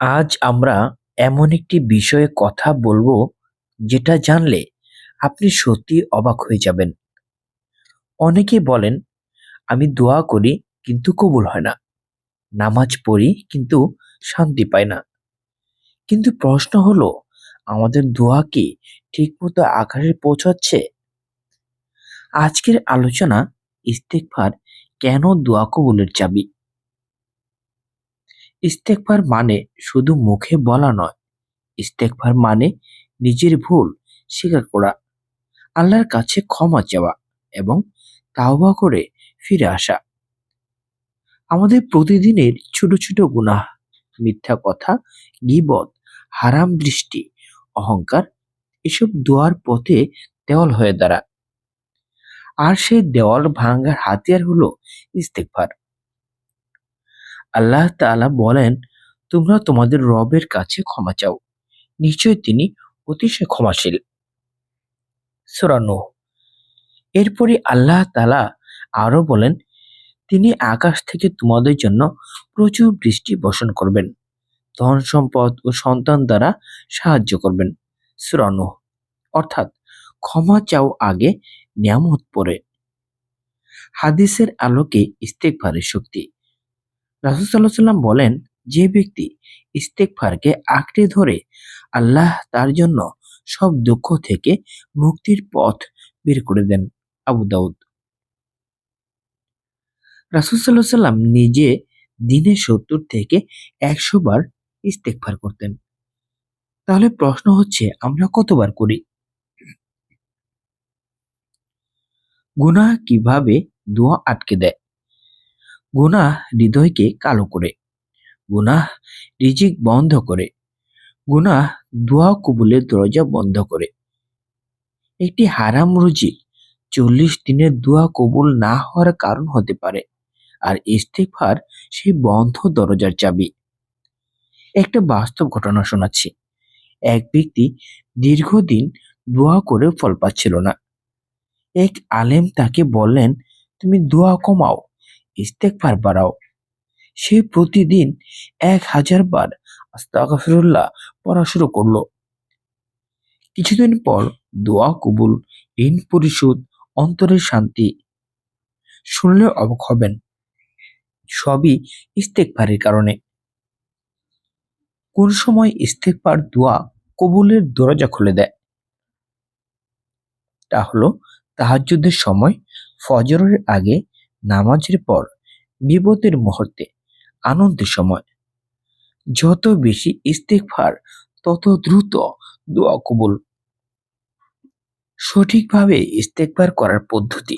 আজ আমরা এমন একটি বিষয়ে কথা বলব যেটা জানলে আপনি সত্যি অবাক হয়ে যাবেন। অনেকে বলেন, আমি দোয়া করি কিন্তু কবুল হয় না। নামাজ পড়ি কিন্তু শান্তি পাই না। কিন্তু প্রশ্ন হলো, আমাদের দোয়া কি ঠিকমতো আকারে পৌঁছাচ্ছে? আজকের আলোচনা ইস্তেকফার কেন দোয়া কবুলের চাবি? ইস্তেকবার মানে শুধু মুখে বলা নয়। ইস্তেকবার মানে নিজের ভুল স্বীকার করা, আল্লাহর কাছে ক্ষমা চাওয়া এবং তাওবা করে ফিরে আসা। আমাদের প্রতিদিনের ছোট ছোট গুনাহ, মিথ্যা কথা, গিবত, হারাম দৃষ্টি, অহংকার, এসব দোয়ার পথে দেওয়াল হয়ে দাঁড়া আর সেই দেওয়াল ভাঙ্গার হাতিয়ার হলো ইস্তেকবার। আল্লাহ তাআলা বলেন, তোমরা তোমাদের রবের কাছে ক্ষমা চাও। নিশ্চয় তিনি অতিশয় ক্ষমাশীল। সূরা নূহ। এরপরে আল্লাহ তালা আরও বলেন, তিনি আকাশ থেকে তোমাদের জন্য প্রচুর বৃষ্টি বর্ষণ করবেন। ধন সম্পদ ও সন্তান দ্বারা সাহায্য করবেন। সূরা নূহ। অর্থাৎ, ক্ষমা চাও আগে নিয়ামত পরে। হাদিসের আলোকে ইস্তেকভারের শক্তি। রাসুসাল্লাহ সাল্লাম বলেন, যে ব্যক্তি ইস্তেকফারকে আঁকড়ে ধরে, আল্লাহ তার জন্য সব দুঃখ থেকে মুক্তির পথ বের করে দেন। আবু দাউদ। রাসুসাল্লাহ সাল্লাম নিজে দিনে সত্তর থেকে একশো বার ইস্তেকফার করতেন। তাহলে প্রশ্ন হচ্ছে, আমরা কতবার করি? গুনাহ কীভাবে দোয়া আটকে দেয়? গুনাহ হৃদয়কে কালো করে। গুনাহ রিজিক বন্ধ করে। গুনাহ দোয়া কবুলের দরজা বন্ধ করে। একটি হারাম রুজি চল্লিশ দিনের দোয়া কবুল না হওয়ার কারণ হতে পারে আর ইস্তেফার সেই বন্ধ দরজার চাবি। একটা বাস্তব ঘটনা শোনাচ্ছি। এক ব্যক্তি দীর্ঘদিন দোয়া করে ফল পাচ্ছিল না। এক আলেম তাকে বললেন, তুমি দোয়া কমাও। ইস্তেকবার বাড়াও। সে প্রতিদিন এক হাজার বার আস্তাগফিরুল্লাহ পড়া শুরু করল। কিছুদিন পর দোয়া কবুল, ঋণ পরিশোধ অন্তরের শান্তি শুনলে অবাক হবেন। সবই ইস্তেকবারের কারণে। কোন সময় ইস্তেকবার দোয়া কবুলের দরজা খুলে দেয়? তা হলো তাহাজ্জুদের সময় ফজরের আগে নামাজের পর, বিপদের মুহূর্তে, আনন্দের সময়। যত বেশি ইস্তেকফার তত দ্রুত দোয়া কবুল। সঠিকভাবে ইস্তেকবার করার পদ্ধতি।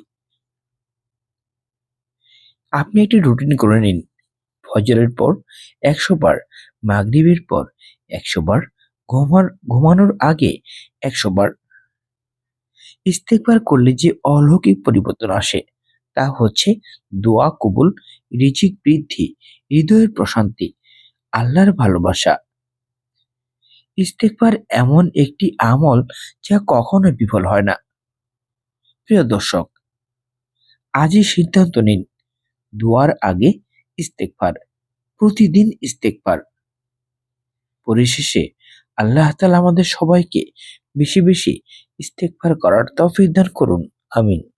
আপনি একটি রুটিন করে নিন। ফজরের পর একশো বার, মাগরিবের পর একশো বার, ঘুমার, ঘুমানোর আগে একশো বার। ইস্তেকবার করলে যে অলৌকিক পরিবর্তন আসে তা হচ্ছে দোয়া, কবুল, রিজিক, বৃদ্ধি, হৃদয়ের প্রশান্তি, আল্লাহর ভালোবাসা। ইস্তেকবার এমন একটি আমল যা কখনো বিফল হয় না। প্রিয় দর্শক, আজই সিদ্ধান্ত নিন, দোয়ার আগে ইস্তেকবার, প্রতিদিন ইস্তেকবার। পরিশেষে আল্লাহ তালা আমাদের সবাইকে বেশি বেশি ইস্তেকবার করার তৌফিক দান করুন, আমিন।